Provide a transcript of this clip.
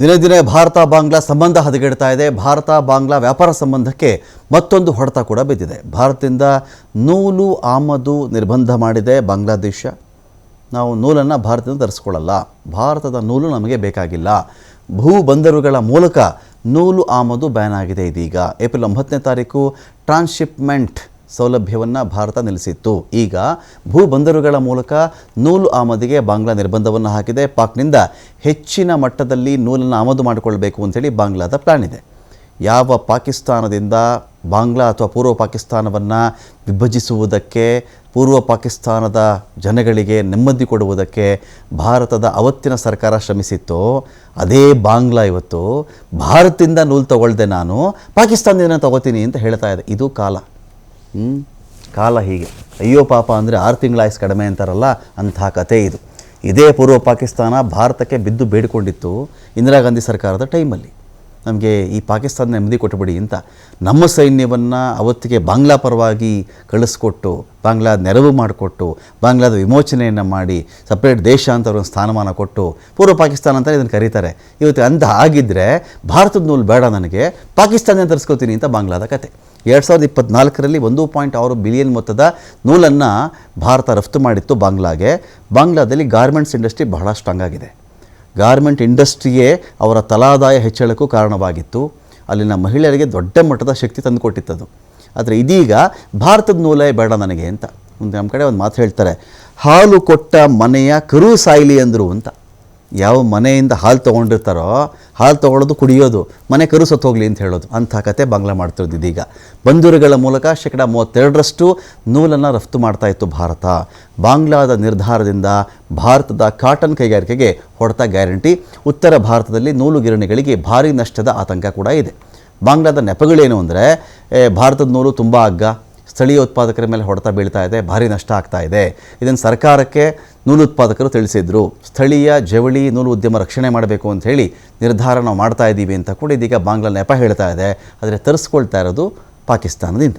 ದಿನೇ ದಿನೇ ಭಾರತ ಬಾಂಗ್ಲಾ ಸಂಬಂಧ ಹದಗೆಡ್ತಾ ಇದೆ. ಭಾರತ ಬಾಂಗ್ಲಾ ವ್ಯಾಪಾರ ಸಂಬಂಧಕ್ಕೆ ಮತ್ತೊಂದು ಹೊಡೆತ ಕೂಡ ಬಿದ್ದಿದೆ. ಭಾರತದಿಂದ ನೂಲು ಆಮದು ನಿರ್ಬಂಧ ಮಾಡಿದೆ ಬಾಂಗ್ಲಾದೇಶ. ನಾವು ನೂಲನ್ನು ಭಾರತದಿಂದ ತರಿಸ್ಕೊಳ್ಳಲ್ಲ. ಭಾರತದ ನೂಲು ನಮಗೆ ಬೇಕಾಗಿಲ್ಲ. ಭೂ ಬಂದರುಗಳ ಮೂಲಕ ನೂಲು ಆಮದು ಬ್ಯಾನ್ ಆಗಿದೆ ಇದೀಗ. ಏಪ್ರಿಲ್ ಒಂಬತ್ತನೇ ತಾರೀಕು ಟ್ರಾನ್ಸ್ಶಿಪ್ಮೆಂಟ್ ಸೌಲಭ್ಯವನ್ನು ಭಾರತ ನಿಲ್ಲಿಸಿತ್ತು. ಈಗ ಭೂ ಬಂದರುಗಳ ಮೂಲಕ ನೂಲು ಆಮದಿಗೆ ಬಾಂಗ್ಲಾ ನಿರ್ಬಂಧವನ್ನು ಹಾಕಿದೆ. ಪಾಕ್ನಿಂದ ಹೆಚ್ಚಿನ ಮಟ್ಟದಲ್ಲಿ ನೂಲನ್ನು ಆಮದು ಮಾಡಿಕೊಳ್ಳಬೇಕು ಅಂತೇಳಿ ಬಾಂಗ್ಲಾದ ಪ್ಲಾನ್ ಇದೆ. ಯಾವ ಪಾಕಿಸ್ತಾನದಿಂದ ಬಾಂಗ್ಲಾ ಅಥವಾ ಪೂರ್ವ ಪಾಕಿಸ್ತಾನವನ್ನು ವಿಭಜಿಸುವುದಕ್ಕೆ, ಪೂರ್ವ ಪಾಕಿಸ್ತಾನದ ಜನಗಳಿಗೆ ನೆಮ್ಮದಿ ಕೊಡುವುದಕ್ಕೆ ಭಾರತದ ಅವತ್ತಿನ ಸರ್ಕಾರ ಶ್ರಮಿಸಿತ್ತೋ, ಅದೇ ಬಾಂಗ್ಲಾ ಇವತ್ತು ಭಾರತದಿಂದ ನೂಲು ತಗೊಳ್ದೆ ನಾನು ಪಾಕಿಸ್ತಾನದಿಂದ ತಗೋತೀನಿ ಅಂತ ಹೇಳ್ತಾ ಇದೆ. ಇದು ಕಾಲ? ಕಾಲ ಹೀಗೆ. ಅಯ್ಯೋ ಪಾಪ ಅಂದರೆ ಆರು ತಿಂಗಳ ಆಯ್ಸ್ ಕಡಿಮೆ ಅಂತಾರಲ್ಲ, ಅಂಥ ಕತೆ ಇದು. ಇದೇ ಪೂರ್ವ ಪಾಕಿಸ್ತಾನ ಭಾರತಕ್ಕೆ ಬಿದ್ದು ಬೇಡಿಕೊಂಡಿತ್ತು ಇಂದಿರಾ ಗಾಂಧಿ ಸರ್ಕಾರದ ಟೈಮಲ್ಲಿ. ನಮಗೆ ಈ ಪಾಕಿಸ್ತಾನ ನೆಮ್ಮದಿ ಕೊಟ್ಟುಬಿಡಿ ಅಂತ ನಮ್ಮ ಸೈನ್ಯವನ್ನು ಅವತ್ತಿಗೆ ಬಾಂಗ್ಲಾ ಪರವಾಗಿ ಕಳಿಸ್ಕೊಟ್ಟು ಬಾಂಗ್ಲಾ ನೆರವು ಮಾಡಿಕೊಟ್ಟು, ಬಾಂಗ್ಲಾದ ವಿಮೋಚನೆಯನ್ನು ಮಾಡಿ ಸಪ್ರೇಟ್ ದೇಶ ಅಂತ ಅವ್ರ ಸ್ಥಾನಮಾನ ಕೊಟ್ಟು ಪೂರ್ವ ಪಾಕಿಸ್ತಾನ ಅಂತ ಇದನ್ನು ಕರೀತಾರೆ. ಇವತ್ತು ಅಂತ ಆಗಿದ್ದರೆ ಭಾರತದ ನೂಲು ಬೇಡ ನನಗೆ ಪಾಕಿಸ್ತಾನ ತರಿಸ್ಕೋತೀನಿ ಅಂತ ಬಾಂಗ್ಲಾದ ಕತೆ. ಎರಡು ಸಾವಿರದ ಇಪ್ಪತ್ನಾಲ್ಕರಲ್ಲಿ ಒಂದು ಪಾಯಿಂಟ್ ಆರು ಬಿಲಿಯನ್ ಮೊತ್ತದ ನೂಲನ್ನು ಭಾರತ ರಫ್ತು ಮಾಡಿತ್ತು ಬಾಂಗ್ಲಾಗೆ. ಬಾಂಗ್ಲಾದಲ್ಲಿ ಗಾರ್ಮೆಂಟ್ಸ್ ಇಂಡಸ್ಟ್ರಿ ಬಹಳ ಸ್ಟ್ರಾಂಗ್ ಆಗಿದೆ ಗಾರ್ಮೆಂಟ್ ಇಂಡಸ್ಟ್ರಿಯೇ ಅವರ ತಲಾದಾಯ ಹೆಚ್ಚಳಕ್ಕೂ ಕಾರಣವಾಗಿತ್ತು. ಅಲ್ಲಿನ ಮಹಿಳೆಯರಿಗೆ ದೊಡ್ಡ ಮಟ್ಟದ ಶಕ್ತಿ ತಂದುಕೊಟ್ಟಿತ್ತದು. ಆದರೆ ಇದೀಗ ಭಾರತದ ನೂಲೇ ಬೇಡ ನನಗೆ ಅಂತ. ಒಂದು ನಮ್ಮ ಕಡೆ ಒಂದು ಮಾತು ಹೇಳ್ತಾರೆ, ಹಾಲು ಕೊಟ್ಟ ಮನೆಯ ಕರು ಸಾಯಿಲಿ ಅಂದರು ಅಂತ. ಯಾವ ಮನೆಯಿಂದ ಹಾಲು ತೊಗೊಂಡಿರ್ತಾರೋ ಹಾಲು ತೊಗೊಳ್ಳೋದು ಕುಡಿಯೋದು, ಮನೆ ಕರು ಸತ್ತು ಹೋಗಲಿ ಅಂತ ಹೇಳೋದು, ಅಂಥ ಕತೆ ಬಾಂಗ್ಲಾ ಮಾಡ್ತಿರೋದು ಇದೀಗ. ಬಂದೂರುಗಳ ಮೂಲಕ ಶೇಕಡ ಮೂವತ್ತೆರಡರಷ್ಟು ನೂಲನ್ನು ರಫ್ತು ಮಾಡ್ತಾ ಇತ್ತು ಭಾರತ. ಬಾಂಗ್ಲಾದ ನಿರ್ಧಾರದಿಂದ ಭಾರತದ ಕಾಟನ್ ಕೈಗಾರಿಕೆಗೆ ಹೊಡೆತ ಗ್ಯಾರಂಟಿ. ಉತ್ತರ ಭಾರತದಲ್ಲಿ ನೂಲು ಗಿರಣಿಗಳಿಗೆ ಭಾರಿ ನಷ್ಟದ ಆತಂಕ ಕೂಡ ಇದೆ. ಬಾಂಗ್ಲಾದ ನೆಪಗಳೇನು ಅಂದರೆ ಭಾರತದ ನೂಲು ತುಂಬ ಅಗ್ಗ ಸ್ಥಳೀಯ ಉತ್ಪಾದಕರ ಮೇಲೆ ಹೊಡೆತ ಬೀಳ್ತಾ ಇದೆ, ಭಾರಿ ನಷ್ಟ ಆಗ್ತಾ ಇದೆ. ಇದನ್ನು ಸರ್ಕಾರಕ್ಕೆ ನೂಲು ಉತ್ಪಾದಕರು ತಿಳಿಸಿದ್ರು. ಸ್ಥಳೀಯ ಜವಳಿ ನೂಲು ಉದ್ಯಮ ರಕ್ಷಣೆ ಮಾಡಬೇಕು ಅಂತ ಹೇಳಿ ನಿರ್ಧಾರ ನಾವು ಮಾಡ್ತಾ ಇದ್ದೀವಿ ಅಂತ ಕೂಡ ಇದೀಗ ಬಾಂಗ್ಲಾ ನೆಪ ಹೇಳ್ತಾ ಇದೆ. ಆದರೆ ತರಿಸ್ಕೊಳ್ತಾ ಇರೋದು ಪಾಕಿಸ್ತಾನದಿಂದ.